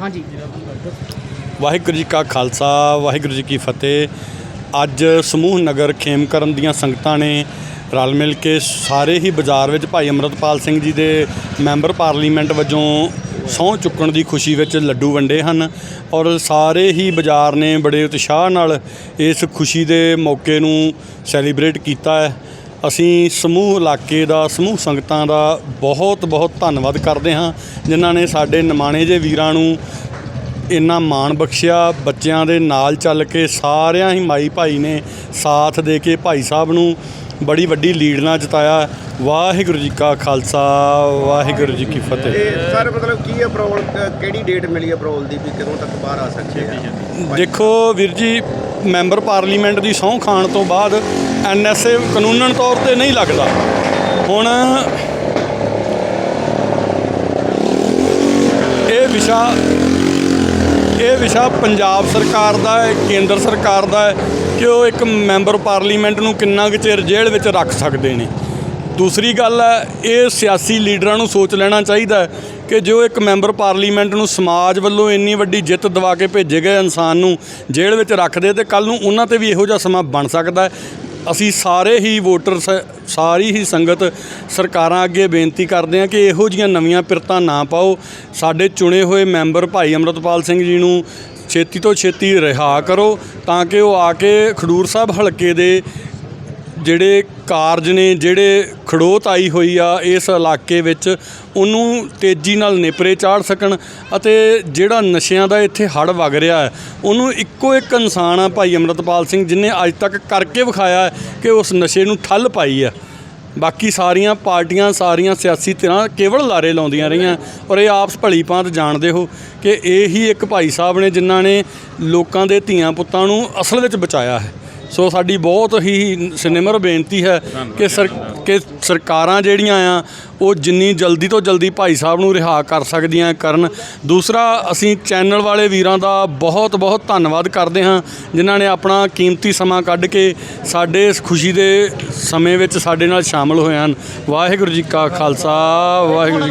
ਹਾਂਜੀ। ਵਾਹਿਗੁਰੂ ਜੀ ਕਾ ਖਾਲਸਾ, ਵਾਹਿਗੁਰੂ ਜੀ ਕੀ ਫਤਿਹ। ਅੱਜ ਸਮੂਹ ਨਗਰ ਖੇਮਕਰਨ ਦੀਆਂ ਸੰਗਤਾਂ ਨੇ ਰਲ ਮਿਲ ਕੇ ਸਾਰੇ ਹੀ ਬਾਜ਼ਾਰ ਵਿੱਚ ਭਾਈ ਅਮਰਤਪਾਲ ਸਿੰਘ ਜੀ ਦੇ ਮੈਂਬਰ ਪਾਰਲੀਮੈਂਟ ਵਜੋਂ ਸਹੁੰ ਚੁੱਕਣ ਦੀ ਖੁਸ਼ੀ ਵਿੱਚ ਲੱਡੂ ਵੰਡੇ ਹਨ ਔਰ ਸਾਰੇ ਹੀ ਬਾਜ਼ਾਰ ਨੇ ਬੜੇ ਉਤਸ਼ਾਹ ਨਾਲ ਇਸ ਖੁਸ਼ੀ ਦੇ ਮੌਕੇ ਨੂੰ ਸੈਲੀਬ੍ਰੇਟ ਕੀਤਾ ਹੈ। ਅਸੀਂ ਸਮੂਹ ਇਲਾਕੇ ਦਾ ਸਮੂਹ ਸੰਗਤਾਂ ਦਾ ਬਹੁਤ ਬਹੁਤ ਧੰਨਵਾਦ ਕਰਦੇ ਹਾਂ ਜਿਨ੍ਹਾਂ ਨੇ ਸਾਡੇ ਨਿਮਾਣੇ ਜੇ ਵੀਰਾਂ ਨੂੰ ਇੰਨਾ ਮਾਣ ਬਖਸ਼ਿਆ ਬੱਚਿਆਂ ਦੇ ਨਾਲ ਚੱਲ ਕੇ ਸਾਰਿਆਂ ਹੀ ਮਾਈ ਭਾਈ ਨੇ ਸਾਥ ਦੇ ਕੇ ਭਾਈ ਸਾਹਿਬ ਨੂੰ ਬੜੀ ਵੱਡੀ ਲੀਡ ਨਾਲ ਜਿਤਾਇਆ। ਵਾਹਿਗੁਰੂ ਜੀ ਕਾ ਖਾਲਸਾ ਵਾਹਿਗੁਰੂ ਜੀ ਕੀ ਫਤਿਹ। ਤੇ ਸਰ ਮਤਲਬ ਕੀ ਹੈ ਪਰੋਲ ਕਿਹੜੀ ਡੇਟ ਮਿਲੀ ਹੈ ਪਰੋਲ ਦੀ ਵੀ ਕਦੋਂ ਤੱਕ ਬਾਹਰ ਆ ਸਕਦੇ ਆ? ਦੇਖੋ ਵੀਰ ਜੀ ਮੈਂਬਰ ਪਾਰਲੀਮੈਂਟ ਦੀ ਸਹੁੰ ਖਾਣ ਤੋਂ ਬਾਅਦ ਐਨਐਸਏ ਕਾਨੂੰਨਨ ਤੌਰ ਤੇ ਨਹੀਂ ਲੱਗਦਾ। ਹੁਣ ਇਹ ਵਿਸ਼ਾ ਇਹ ਵਿਸ਼ਾ ਪੰਜਾਬ ਸਰਕਾਰ ਦਾ ਹੈ, ਕੇਂਦਰ ਸਰਕਾਰ ਦਾ ਹੈ ਕਿ ਉਹ ਇੱਕ ਮੈਂਬਰ ਪਾਰਲੀਮੈਂਟ ਨੂੰ ਕਿੰਨਾ ਕੁ ਚਿਰ ਜੇਲ੍ਹ ਵਿੱਚ ਰੱਖ ਸਕਦੇ ਨੇ। ਦੂਸਰੀ ਗੱਲ ਹੈ, ਇਹ ਸਿਆਸੀ ਲੀਡਰਾਂ ਨੂੰ ਸੋਚ ਲੈਣਾ ਚਾਹੀਦਾ ਹੈ ਕਿ ਜੋ ਇੱਕ ਮੈਂਬਰ ਪਾਰਲੀਮੈਂਟ ਨੂੰ ਸਮਾਜ ਵੱਲੋਂ ਇੰਨੀ ਵੱਡੀ ਜਿੱਤ ਦਿਵਾ ਕੇ ਭੇਜੇ ਗਏ ਇਨਸਾਨ ਨੂੰ ਜੇਲ੍ਹ ਵਿੱਚ ਰੱਖਦੇ ਤੇ ਕੱਲ ਨੂੰ ਉਹਨਾਂ ਤੇ ਵੀ ਇਹੋ ਜਿਹਾ ਸਮਾਂ ਬਣ ਸਕਦਾ ਅਸੀਂ ਸਾਰੇ ਹੀ ਵੋਟਰ ਸ- ਸਾਰੀ ਹੀ ਸੰਗਤ ਸਰਕਾਰਾਂ ਅੱਗੇ ਬੇਨਤੀ ਕਰਦੇ ਹਾਂ ਕਿ ਇਹੋ ਜੀਆਂ ਨਵੀਆਂ ਪਿਰਤਾਂ ਨਾ ਪਾਓ। ਸਾਡੇ ਚੁਣੇ ਹੋਏ ਮੈਂਬਰ ਭਾਈ ਅਮਰਤਪਾਲ ਸਿੰਘ ਜੀ ਨੂੰ ਛੇਤੀ ਤੋਂ ਛੇਤੀ ਰਿਹਾ ਕਰੋ ਤਾਂ ਕਿ ਉਹ ਆ ਕੇ ਖਡੂਰ ਸਾਹਿਬ ਹਲਕੇ ਦੇ ਜਿਹੜੇ ਕਾਰਜ ਨੇ, ਜਿਹੜੇ ਖੜੋਤ ਆਈ ਹੋਈ ਆ ਇਸ ਇਲਾਕੇ ਵਿੱਚ, ਉਹਨੂੰ ਤੇਜ਼ੀ ਨਾਲ ਨੇਪਰੇ ਚਾੜ ਸਕਣ ਅਤੇ ਜਿਹੜਾ ਨਸ਼ਿਆਂ ਦਾ ਇੱਥੇ ਹੜ ਵਗ ਰਿਹਾ ਹੈ, ਉਹਨੂੰ ਇੱਕੋ ਇੱਕ ਇਨਸਾਨ ਆ ਭਾਈ ਅਮਰਤਪਾਲ ਸਿੰਘ, ਜਿਨੇ ਅੱਜ ਤੱਕ ਕਰਕੇ ਵਿਖਾਇਆ ਕਿ ਉਸ ਨਸ਼ੇ ਨੂੰ ਠੱਲ ਪਾਈ ਆ ਬਾਕੀ ਸਾਰੀਆਂ ਪਾਰਟੀਆਂ, ਸਾਰੀਆਂ ਸਿਆਸੀ ਧਿਰਾਂ ਕੇਵਲ ਲਾਰੇ ਲਾਉਂਦੀਆਂ ਰਹੀਆਂ। ਔਰ ਇਹ ਆਪਸ ਭਲੀ ਭਾਂਤ ਜਾਣਦੇ ਹੋ ਕਿ ਇਹ ਹੀ ਇੱਕ ਭਾਈ ਸਾਹਿਬ ਨੇ ਜਿਨ੍ਹਾਂ ਨੇ ਲੋਕਾਂ ਦੇ ਧੀਆਂ ਪੁੱਤਾਂ ਨੂੰ ਅਸਲ ਵਿੱਚ ਬਚਾਇਆ ਹੈ। ਸੋ ਸਾਡੀ ਬਹੁਤ ਹੀ ਸਿਨੇਮਰ ਬੇਨਤੀ ਹੈ ਕਿ ਸਰ ਕਿ ਸਰਕਾਰਾਂ ਜਿਹੜੀਆਂ ਆ ਉਹ ਜਿੰਨੀ ਜਲਦੀ ਤੋਂ ਜਲਦੀ ਭਾਈ ਸਾਹਿਬ ਨੂੰ ਰਿਹਾ ਕਰ ਸਕਦੀਆਂ ਕਰਨ। ਦੂਸਰਾ ਅਸੀਂ ਚੈਨਲ ਵਾਲੇ ਵੀਰਾਂ ਦਾ ਬਹੁਤ ਬਹੁਤ ਧੰਨਵਾਦ ਕਰਦੇ ਹਾਂ ਜਿਨ੍ਹਾਂ ਨੇ ਆਪਣਾ ਕੀਮਤੀ ਸਮਾਂ ਕੱਢ ਕੇ ਸਾਡੇ ਇਸ ਖੁਸ਼ੀ ਦੇ ਸਮੇਂ ਵਿੱਚ ਸਾਡੇ ਨਾਲ ਸ਼ਾਮਲ ਹੋਏ ਹਨ। ਵਾਹਿਗੁਰੂ ਜੀ ਕਾ ਖਾਲਸਾ ਵਾਹਿਗੁਰੂ ਜੀ